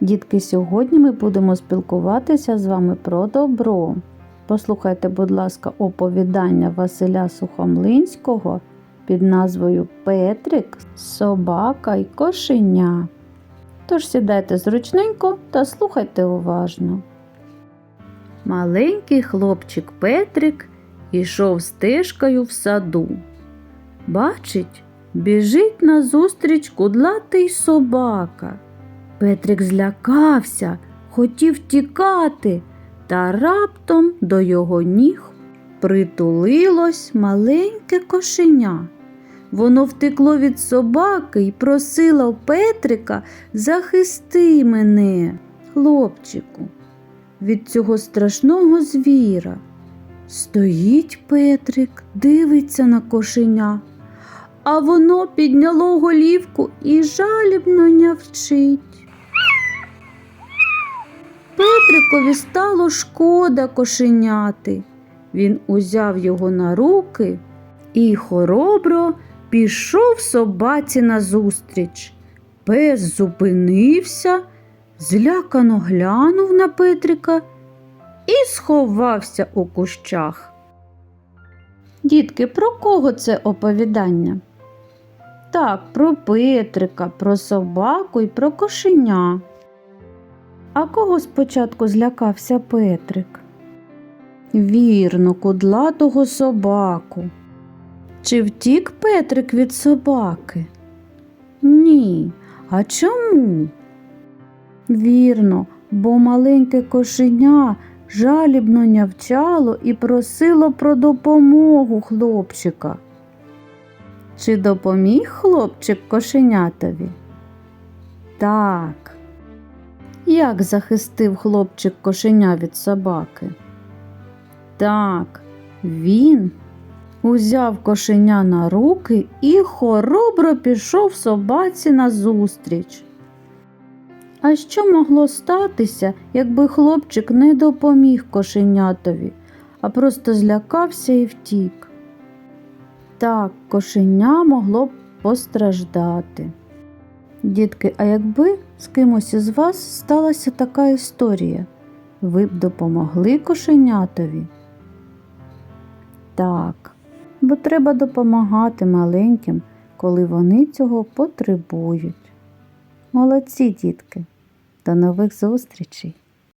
Дітки, сьогодні ми будемо спілкуватися з вами про добро. Послухайте, будь ласка, оповідання Василя Сухомлинського під назвою Петрик, Собака й Кошеня. Тож сідайте зручненько та слухайте уважно. Маленький хлопчик Петрик ішов стежкою в саду. Бачить, біжить назустріч кудлатий собака. Петрик злякався, хотів тікати, та раптом до його ніг притулилось маленьке кошеня. Воно втекло від собаки і просило Петрика захисти мене, хлопчику, від цього страшного звіра. Стоїть Петрик, дивиться на кошеня, а воно підняло голівку і жалібно нявчить. Петрикові стало шкода кошеняти. Він узяв його на руки і хоробро пішов собаці назустріч. Пес зупинився, злякано глянув на Петрика і сховався у кущах. Дітки, про кого це оповідання? Так, про Петрика, про собаку і про кошеня. А кого спочатку злякався Петрик? Вірно, кудлатого собаку. Чи втік Петрик від собаки? Ні. А чому? Вірно, бо маленьке кошеня жалібно нявчало і просило про допомогу хлопчика. Чи допоміг хлопчик кошенятові? Так. Як захистив хлопчик кошеня від собаки? Так, він узяв кошеня на руки і хоробро пішов собаці назустріч. А що могло статися, якби хлопчик не допоміг кошенятові, а просто злякався і втік? Так, кошеня могло б постраждати. Дітки, а якби з кимось із вас сталася така історія, ви б допомогли кошенятові? Так, бо треба допомагати маленьким, коли вони цього потребують. Молодці, дітки! До нових зустрічей!